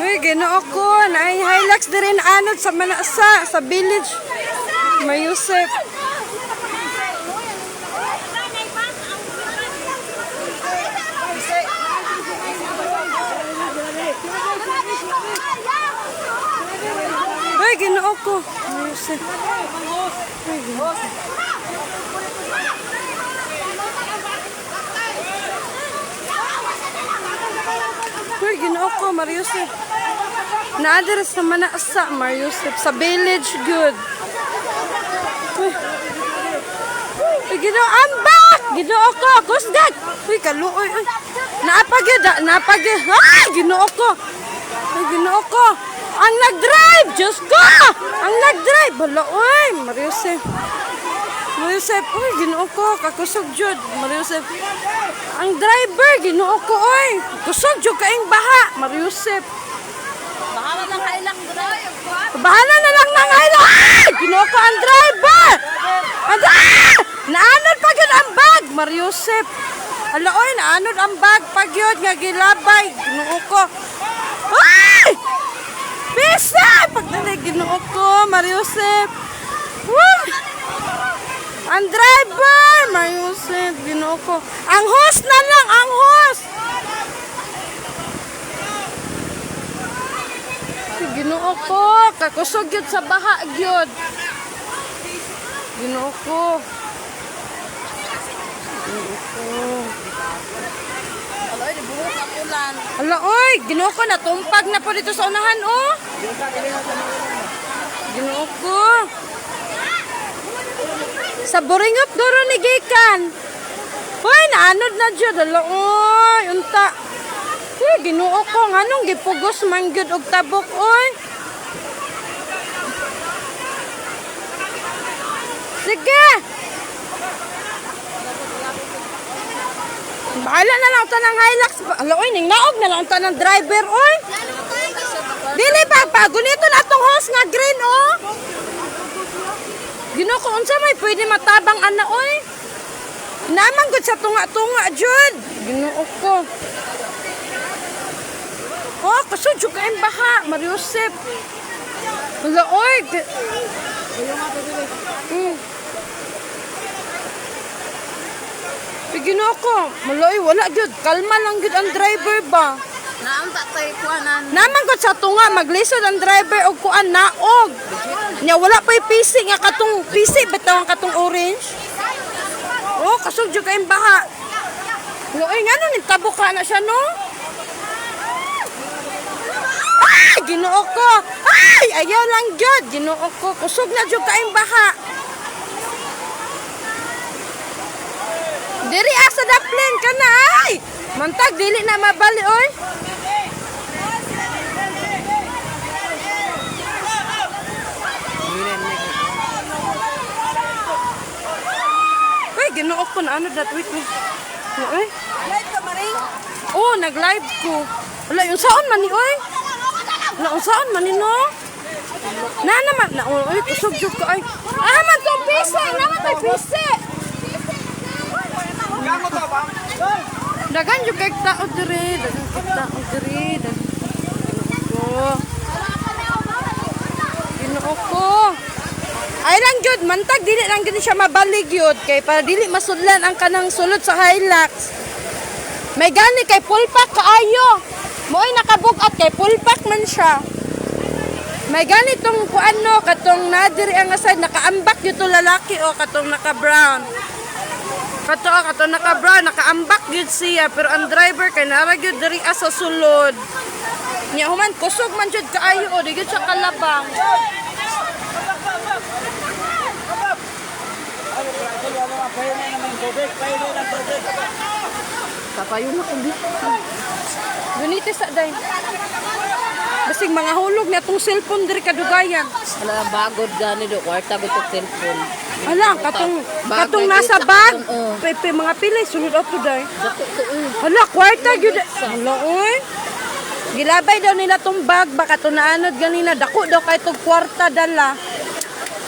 Uy, ginoo ko. Naay Hilux na rin anod sa Manasa, sa village. May Yusef. Uy, ginoo ko. May Yusef. Ginoo ko. Uy, ginoo ko, Mariusef. Naadir sa Manasa, Mariusef. Sa village, good. Uy, ginoo, ambak! Ginoo ko, kusgat! Uy, kaluoy. Uy, naapagid, ah, naapagid. Ay, ginoo ko. Uy, ginoo ko. Ang nag-drive, Diyos ko! Ang nag-drive. Hala, uy, Mariusef. Mariusef, uy, ginoo ko, kakusog jud, Mariusef. Ang driver, ginoo ko, oy. Kusog jud kaing baha, Mariusef. Bahala ng kailang bro. Bahala na lang nang haylo. Ay, ginoo ko ang driver. Ang ah! Naanod pa gyud ang bag, Mariusef. Hala, oy, naanod ang bag pag yun, nga gilabay, ginoo ko. Ay! Pisa! Pagdali, ginoo ko, Mariusef. Woo! Ang driver, Mariusef, ginoo ko. Ang host na lang, ang host. Ginoo kakusog yun sa baha gyud. Ginoo ko. Ginoo ko. Aloy, di buhok ang ulan. Hala, oy, ginoo natumpag na po dito sa unahan, oh. Ginoo ko. Sa Boringop, duro ni Gikan. Hoy, naanod na dyan. Hala, oy, unta. Uy, ginoo ko, nganong gipugos man gyud og tabok, oy. Sige. Bahala na lang tanang Hilux. Hala, oy, ning naog na lang tanang driver, oy. Dili pa, pagunito na tong host nga green, oh. Ginoo ko, unsa may pwede matabang ana, oy. Naman gud sa tunga-tunga, jud. Ginoo ko. Oh, kasudyo ka yung baha, Mariusep. Wala, oy. Mm. Ginoo ko, maloy, wala jud. Kalma lang jud ang driver ba. Naam tatay kuanan. Naman ko sa tunga, maglisod ang driver og kuan naog. Nya wala pa PC nga katong PC bitaw ang katong orange. Oh, kasugjo kayong baha. Loy nga nang tabok ka na siya no. Ay, ginoo ko. Ay, ayaw lang jud. Ginoo ko. Kusog na jud kayong baha. Diri asa daplin ka na ay. Mantag dili na mabali oy. Ginoo ko na ano that week. Ay. Light ka maring. Oh, nag-live ko. Wala, yung saan man ni, oy. Wala, yung saan man ni, no? Na naman, na, oy, kusog jud ko, ay. Ah, man tong pise, naman tong pise. Dagan jud kay tao dire, dagan kay tao dire, dagan ko. Ginoo ko. Ay lang jud, mantag dili lang gid siya mabalig yun kay para dili masudlan ang kanang sulod sa Hilux. May gani kay pulpak kaayo. Mo'y nakabugat kay pulpak man siya. May gani tong kuano katong nadiri ang aside nakaambak dito lalaki o katong naka brown. Kato katong naka brown nakaambak gyud siya pero ang driver kay nara gyud diri sa sulod. Nya human kusog man jud kaayo o di gyud siya kalabang. Kapayo na ko di. Gunite sa day. Basig mga hulog na tong cellphone diri kadugayan. Wala bagod gani do kwarta bitok cellphone. Hala, katong katong na nasa bag. Pepe mga pilay sulod ato day. Eh. Hala, kwarta gyud. Hala, oy. Gilabay daw nila tong bag baka to naanod ganina dako daw kay tong kwarta dala.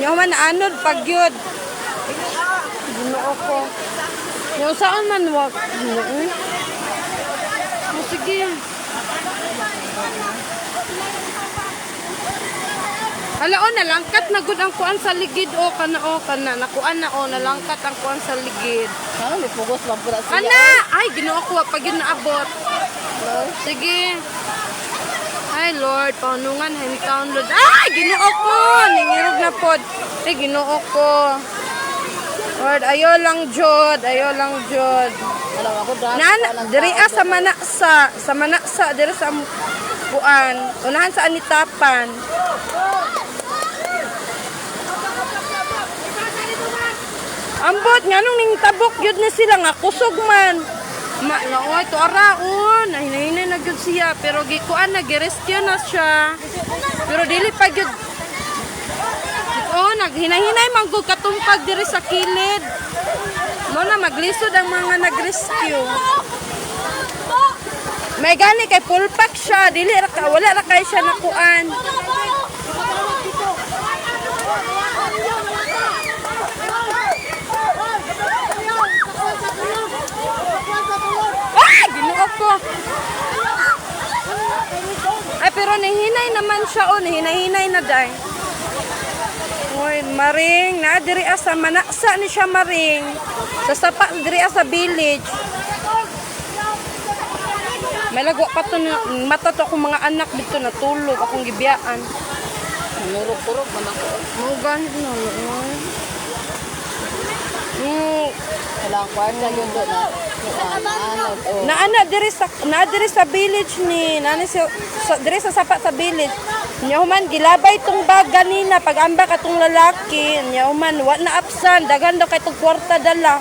Yung man naanod pag yun. Ginoo ko. Yung saan man wag. Ginoo. Oh, sige. Hala o, nalangkat na gud ang kuan sa ligid o kana o kana nakuan na o nalangkat ang kuan sa ligid. Ano, may pugos lang po na siya. Ana, ay ginoo ko pag yun naabot. Sige. Ay Lord, paunungan hometown Lord. Ay, ginoo ko, ningirog na pod. Ay, ginoo ko. Lord, ayo lang jud, ayo lang dahil. Nana, diri ah, sa manaksa, sa manaksa, diri sa kuan. Unahan sa anitapan. Ambot nga nung ning tabok yun na sila nga kusog man. Ma, naoy to araon, hinahinay na gyud siya pero gikuan na girescue na siya. Pero dili pa gyud Oh, naghinahinay man gud katumpag diri sa kilid. Mo na maglisod ang mga nag-rescue. May gani kay full pack siya, dili ra wala ra kay siya nakuan. Ah, ginuot ko. Ay, pero nahinay naman siya, oh, nahinay-hinay na day. Uy, maring, na diri ah sa manaksa ni siya maring. Sa sapa diri ah sa village. May lagwa pa to mata to akong mga anak dito natulog akong gibiyaan. Murog-kurog man ako. Na. uy. Mm, Wala ang kwarta yun doon na. Ano, oh. na ana diri sa na diri sa village ni nani sa, sa diri sa sapa sa village. Nya human gilabay tong bag ganina pag amba katong lalaki. Nya human wa na apsan daghan daw kay tong kwarta dala.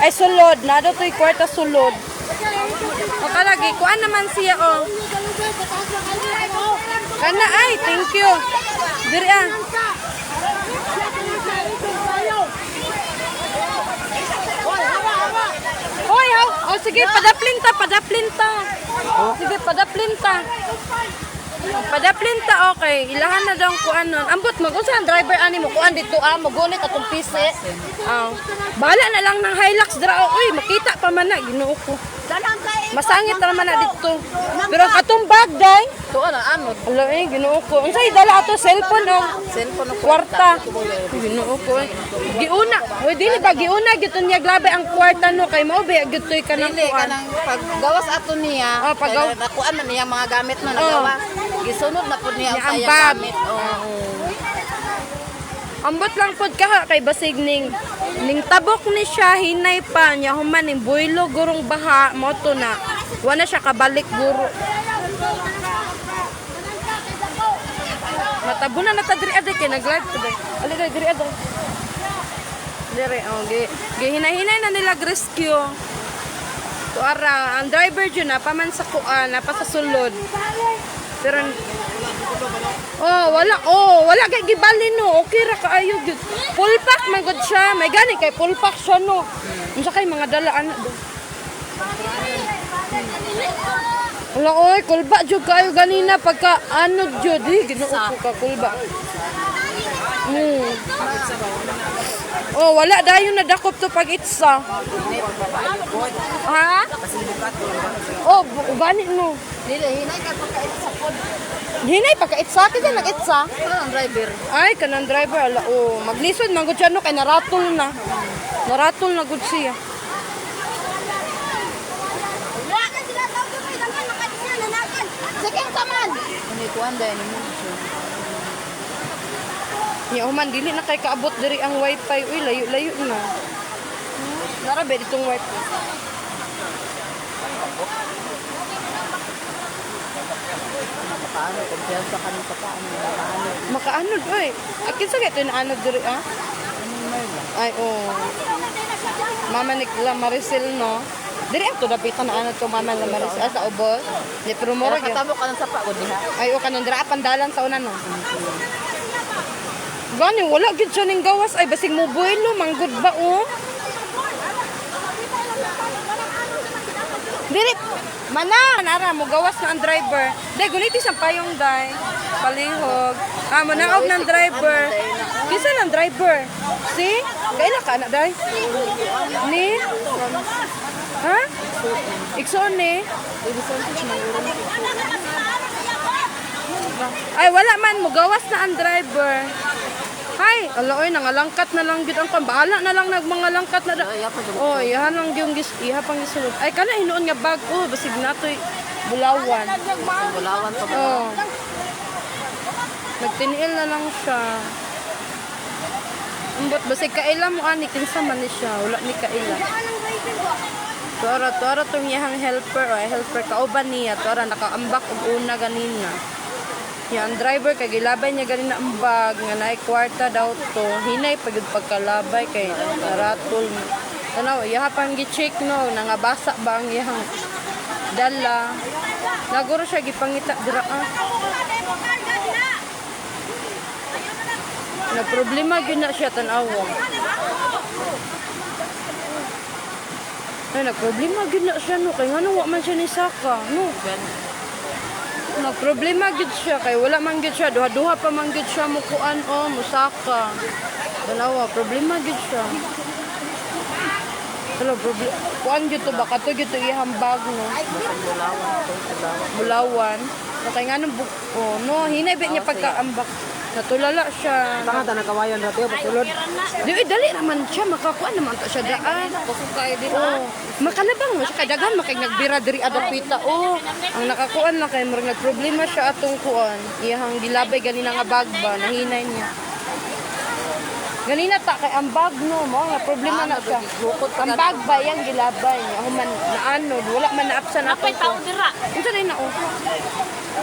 Ay sulod na daw toy kwarta sulod. O kalagi kuan naman siya oh. Kana ay thank you. Diri ah. Hoy. Oh, sige, padaplin ta, padaplin ta. Sige, padaplin ta. Padaplin ta, okay. Ilahan na daw kuan nun. Ambot, mag-unsa ang driver ani mo. Kuan dito, ah, magunit atong pise. Ah. Bahala na lang ng Hilux dra. Uy, makita pa man na. Ginoo ko. Masangit na naman na dito. Pero atong bag, day. Ito ano, ano. Ala eh, ginoo ko. Unsay dala ato cellphone oh. Cellphone ng Kwarta. Ginoo ko. eh. Giuna. Uy, dili ba giuna giton niya grabe ang kwarta no kay mao ba gitoy ka nang Dili ka kuan. nang paggawas ato niya. Oh, paggaw- kaya Nakuan na niya mga gamit na nagawa. Gisunod na po niya ang ang sayang gamit. Oh. Ambot lang pod ka kay basig ning ning tabok ni siya hinay pa niya human ning builo gurong baha mo to na. Wala siya kabalik guro. Matabo na nata diri aday kay nag-live to day. Ali day diri aday. Diri oh gi gihinay-hinay na nila rescue. To ara ang driver jud na paman sa kuan na pa sa sulod. Pero Oh, wala. Oh, wala kay gibali no. Okay ra kaayo gyud. Full pack man gud siya. May gani kay full pack siya no. Unsa kay mga dalaan do. Wala oy, kulba jud kayo ganina pagka ano jud eh, ginoo ko ka kulba. Mm. Oh, wala dayon na dakop to pag itsa. Ha? Oh, gani no. Dili, hinay ka pagkait sa pod. Hinay pagka itsa kasi nag-itsa. Ano ang driver? Ay, kanang driver, ala, oh, maglisod, magod siya, no, kay naratol na. Naratol na gud siya. Sige ka man! Ano kuan dahil ni mo? Ya, human, dili na kay kaabot diri ang wifi. Uy, layo-layo na. Hmm, Narabe ditong wifi. Paano? Kumpiyansa ka ng paano? Paano? Makaanod, uy. Akin sa ito na anod diri, ah? Ay, oh. Mama ni La Maricel, no? Diri ang tudapitan na anod ko, Mama La Maricel. Ah, sa ubos. Di, pero Pero mura gyud. katabo ka ng sapa ko diha. Ay, o kanang dira pandalan sa una, no? Gani, wala gid siya ning gawas. Ay, basig mo buwelo, manggod ba, oh? Dili, mana, nara, mo gawas na ang driver. Day, guniti sa payong, day. Palihog. Ah, manaog ng driver. Kisa ng driver? Si? Kaila ka na, day? Ni? Ha? Ikson igsuon. Ay, wala man. Mugawas na ang driver. Hay, ala oy, nangalangkat na lang gid ang kon. Bahala na lang nag mga langkat na. Oh, iha lang yung gis, iha pang gisulod. Ay, kana hinuon nga bag. Oh, basig natoy bulawan. Bulawan pa ba? Oh. Nagtiniil na lang siya. Umbot, basig kaila mo ani, kinsa man ni siya. Wala ni kaila. Tuara, tuara tong iyang helper, o helper kauban niya. Tuara, nakaambak og una ganina. Yan, ang driver, kay gilabay niya ganina ang bag, nga naay kwarta daw to. Hinay pagod pagkalabay kay naratol. Tanaw, iha pang gi-check no, nangabasa ba ang iyang dala. Naguro siya gipangita dira ah. Na problema gyud na siya tanawa. Ay, na problema gyud na siya no kay ngano wa man siya ni saka no. Na problema gyud siya kay wala man gyud siya duha-duha pa man gyud siya mukuan o musaka. Tanawa, problema gyud siya. Hello, problema. Kuan gyud to ba kato gyud to iyang bag no. Bulawan to. Bulawan. Nakay nga nung oh, no, hinay niya pagkaambak. Natulala siya. Baka ta nakawayan natin. Patulod. Di, eh, dali naman siya, makakuan naman to siya daan. Pasukay din. Oh, makalabang mo siya kadagan makay nagbira diri adapita. Oh, ang nakakuan na kay murag nagproblema siya atong kuan. Iyang gilabay ganina nga bag ba nahinay niya. Ganina ta kay ang bag no mo nga problema na siya. Ang bag ba yang gilabay niya. Human na ano, wala man na apsan ato. Apay tao dira. Unsa na oh.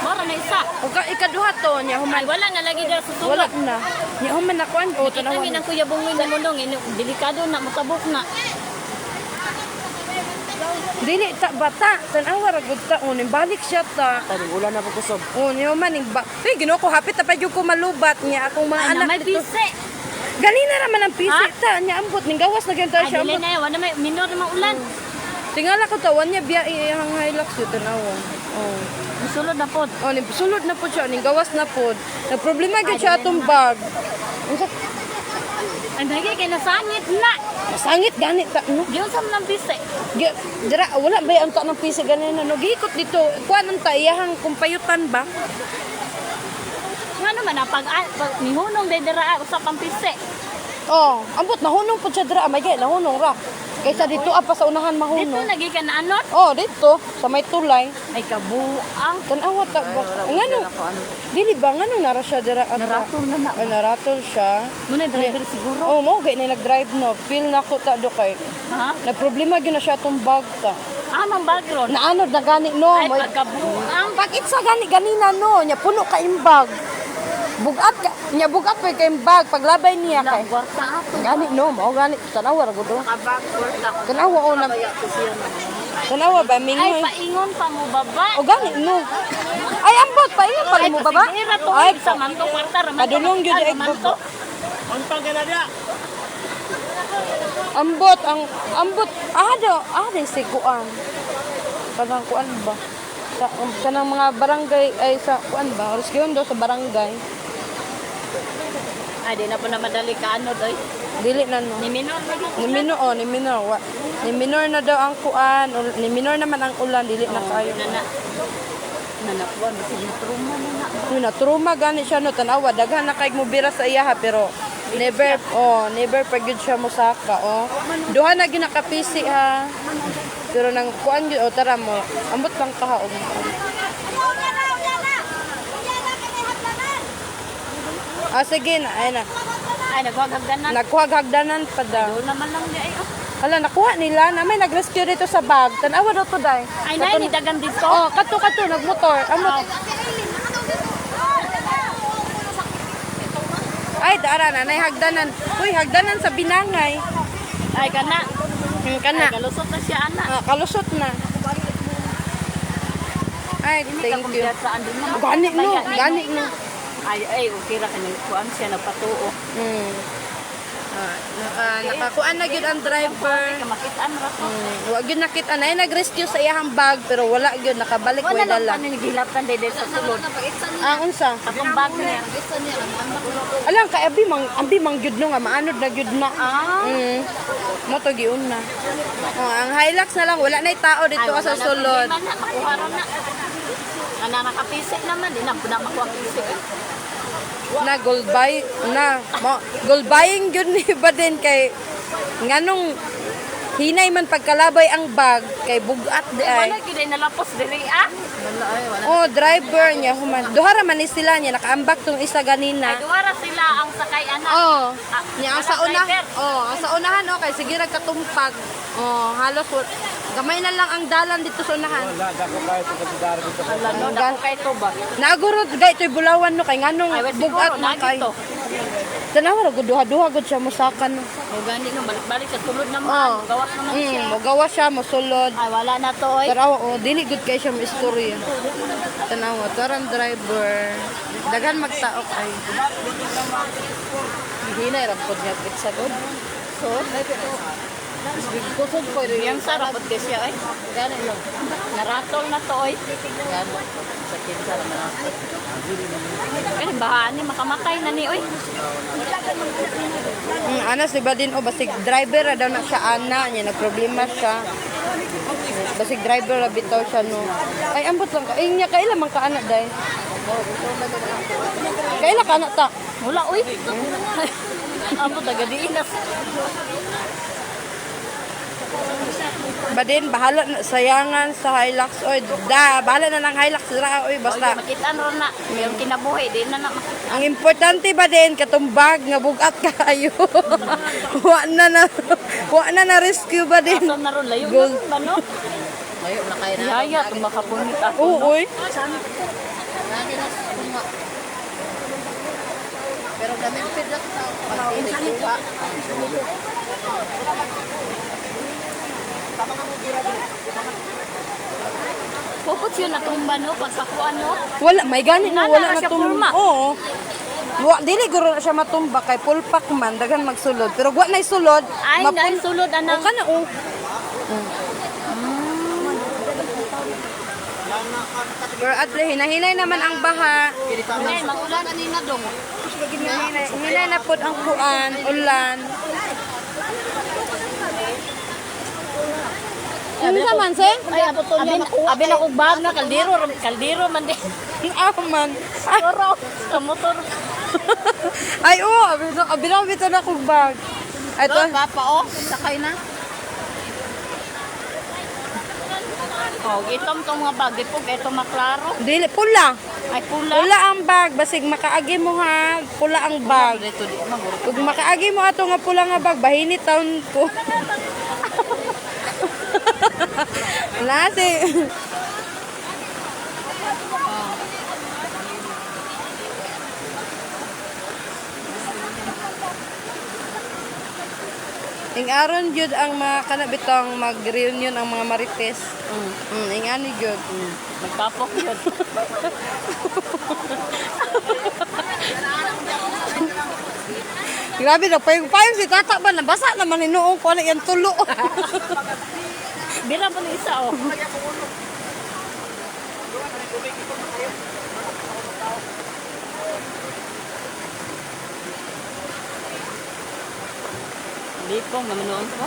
Mara na isa. Ug ka- ikaduha to niya Ay, human wala na lagi dira sa wala sulod. na. Niya human na kuan oh Kita tanawan. ng kuya bungoy na mundong. ini- Delikado na, matabok na. Dili ta bata, tanawa ra gud ta unin balik siya ta. Tani, ulan na pagkusob. Oh, niyo man ning ba. Hey, ginoo ko hapit ta pa jud ko malubat niya akong mga Ay, na anak may dito. bise. Ganina ra man ang pisi ta niya ambot ning gawas na gyud ta Ay, siya. dili ambot. na. Wala may minor na ulan. Tingala ko tawan niya biya iyang hilux yun tanawa. Oh. Sulod na pod. Oh, ning sulod na po siya, ning gawas na po. Na problema gyud siya atong bag. Unsa Ay, bagay kay nasangit na. masangit gani ta no. Diyon sa bise. Gi- Dira wala ba ang ta ng pisi ganina no. Gikot dito. Kuan ang ta iyang kumpayutan ba? Nga naman, na pag, ah, pag nihunong day dira, ah, usap ang bise. Oh, ambot nahunong po siya dira, may gay nahunong ra. Kaysa dito apa sa unahan Dito mahunong. lagi ka na anot. Oh, dito sa may tulay. Ay, kabuang. Tanawa ta ba? Ngano? Ano. Dili ba ngano nara siya dira ata? Naratol na na. Ay, naratol siya. Muna driver siguro. Oh, mo gay na nag-drive no. Feel na ko ta do kay. Ha? Na problema gyud na siya tong bag ta. Amang background. Naanod na gani no. Ay, pagkabuang. Pag itsa gani ganina no, nya puno ka imbag. Bugat ka, nya bugat pa kay imbag paglabay niya kay. Ato. Gani no, mao gani tanawa ra gud. oh. Kabag, ako. Tanawa o na. Siya na. Tanawa ba Ay, mingoy? paingon pa mo baba. O gani no. Ay ambot pa iyo pala mo baba. Ay, Sa manto, kwarta. ramanto, Padulong gyud ay ramanto. baba. Ambot ang ambot ah do ah day si kuan. Kanang kuan ba? Sa kanang mga barangay ay sa kuan ba? Oras gyud do sa barangay. Ay, di na po na madali ka ano, doy. Dili na no. Ni minor lagi. Ni minor oh, ni minor wa. Ni minor na daw ang kuan, ni minor naman ang ulan dili na kayo. Nana. Nanapuan, kasi truma na na. Yun na, truma gani siya no, tanawa, daghan na kay mubira sa iya ha, pero never, oh, never pa gyud siya musaka, oh. Duha na gyud nakapisi ha. Pero nang kuan gyud, oh, tara mo, ambot lang ka ha, oh. Ah, sige na, ay na. Ay, nagwagaganan. Nagkuhag hagdanan pa daw. Doon naman lang di ay. oh. Hala, nakuha nila na may nag-rescue dito sa bag. Tanawa daw to, day. Ay, nay, ni dagan dito. Oh, kato kato nagmotor. Amot. Ay, dara na nay hagdanan. Uy, hagdanan sa binangay. Ay, kana. Ay, kana. kalusot na siya, ana. Ah, kalusot na. Ay, thank you. Na. Gani no, gani no. Ay, ay, okay ra kanang kuan siya nagpatuo. Hmm. Ah, naka, nakakuan na gyud ang driver. Kamakitaan ra to. Mm, wa gyud nakita na nag-rescue sa iyang bag pero wala gyud nakabalik Wala way lang dala. pa nilatan dede sa sulod. Ah, unsa? Atong bag niya. Alang kay abi mang abi mang gyud no nga maanod na gyud na. Ah. Mm. Mo to giun na. Oh, ang Hilux na lang wala na tao dito sa sulod. Man na, na. Nakapisik naman, di na po na makuha pisik. na gold buy na mo gold buying gyud ni ba din kay nganong hinay man pagkalabay ang bag kay bugat di ay Wala gyud ay nalapos diri ah. Wala ay, wala. oh driver niya human duha ra man ni sila niya nakaambak tong isa Ay ganina duwara sila ang sakay anak. oh Ah, niya ang sa una oh ang sa unahan oh kay sige ra katumpag oh halos gamay na lang ang dalan dito sa unahan Wala no dako kay to ba. nagurod gay toy bulawan no kay nganong wala bugat na kay to. tanawa gud duha-duha gud siya mosakan no O gani no balik-balik sa sulod naman. Oh. Gawas naman siya. mm, mogawa siya mosulod Ay wala na to oy. Pero oh, dili good kay siya istorya. Tanawa, tarang driver. Daghan magtaok ay. Hinay, rampod niya pizza good. So, Kusog ko rin. yang sarap at kasi ay. Gano'n lang. Naratol na to oy. Gano'n. Sa kinsa naman ako. Kani bahaan ni makamatay na ni oy. Mm, anas di ba din oh basig driver ra daw na siya ana niya nagproblema siya. Basig driver ra bitaw siya no. Ay ambot lang ka. Ay niya kaila man ka ana dai. Kaila ka ana ta. Wala oy. Amo taga diinas. Badin bahala na sayangan sa Hilux oy. Da, bahala na lang Hilux ra oy basta. Makitaan ron na. Yung kinabuhi di na na. Ang importante ba din katumbag nga bugat kayo. wa na na wa na na rescue ba din. So na ron layo na no. Layo na kayo na. Yaya makapunit ako. Oo, oy. Pero gamit pizza sa pagtinig ko pa. Pupot yun natumba no pagpakuan no. Wala, may gani Nana wala na tumba. Oo. Wa dili guro na siya matumba kay pulpak man daghan magsulod. Pero wa nay sulod. Ay dahil sulod O anang kana oh. Pero at least, hinahinay naman ang baha. Ay, magulan na dong. Hinahinay, hinay na pod ang kuan, ulan. Ano naman, Sen? Ay abot to niya. Abi na kog bag na kaldero kaldero man di. Ah, man. Ay, Toro sa motor. ay oo, abinaw, abinaw bito na kong bag. Ay, to. Ito, pa oh. Sakay na. Oh, itom tong mga bag di po ito maklaro. Dili, pula. Ay pula. Pula ang bag, basig makaagi mo ha, pula ang bag. Dito di maguro. Kung makaagi mo ato nga pula nga bag, bahini taon ko. Wala si... Ing aron jud ang mga kanabitang mag-reunion ang mga marites. Mm. Mm, ing ani jud. Mm. Magpapok yun. Grabe na payong-payong si tata ba nabasa naman ni noong ko na yan tulo. Bira pa ng isa oh. Lipong, mamanoon ko.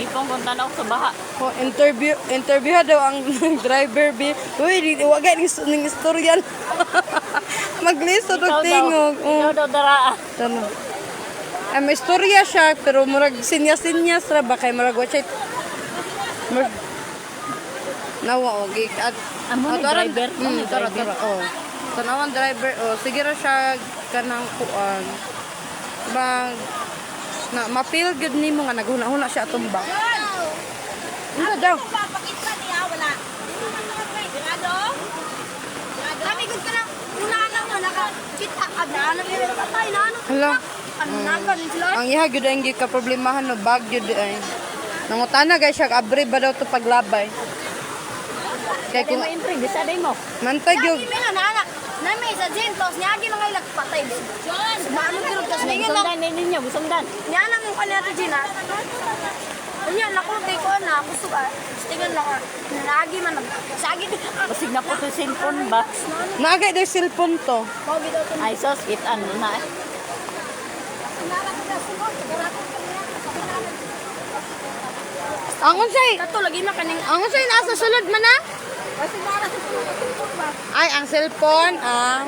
Lipong, kung tanaw sa baha. Oh, interview interview daw ang driver bi. Uy, di wa gay ning ning istorya. Maglisto Ikaw daw, ikaw daw daraa. Tano. Ay, may istorya siya, pero murag sinya-sinyas ra ba kay murag wa siya. Murag, Nawa, okay. At, Amo ni driver, Mm, ni tara, tara, oh. Tanawan driver, oh. Sige ra siya kanang kuan. Bang, na mapil gud nimo nga naghuna-huna siya atong bag. Ano daw? Papakita niya, wala. Sigurado? Kami gud ka lang, una lang na nakakita ka na, ano pero patay na, ano? Hala. Na ba din sila? Ang iha gyud ang ka problemahan no bag gyud ay. Nangutana guys siya abri ba daw to paglabay. Kay kung mo entry, bisa day mo. mantag gyud mo na, anak. Na may sa Zentos, niya agi mga ilag patay. John, maano kirot kasi ngayon lang. Sundan ninyo, sundan. Niya na mo kanina to Gina. Unya nako kay ko na gusto ka. Tingan lang. Nagi man sagi di. Basig na po to cellphone ba? Naagay daw cellphone to. Ay sos, it ano na eh. Ang unsay, Kato lagi na kaning ang unsay nasa sulod man na? Sa Ay, ang cellphone, ah.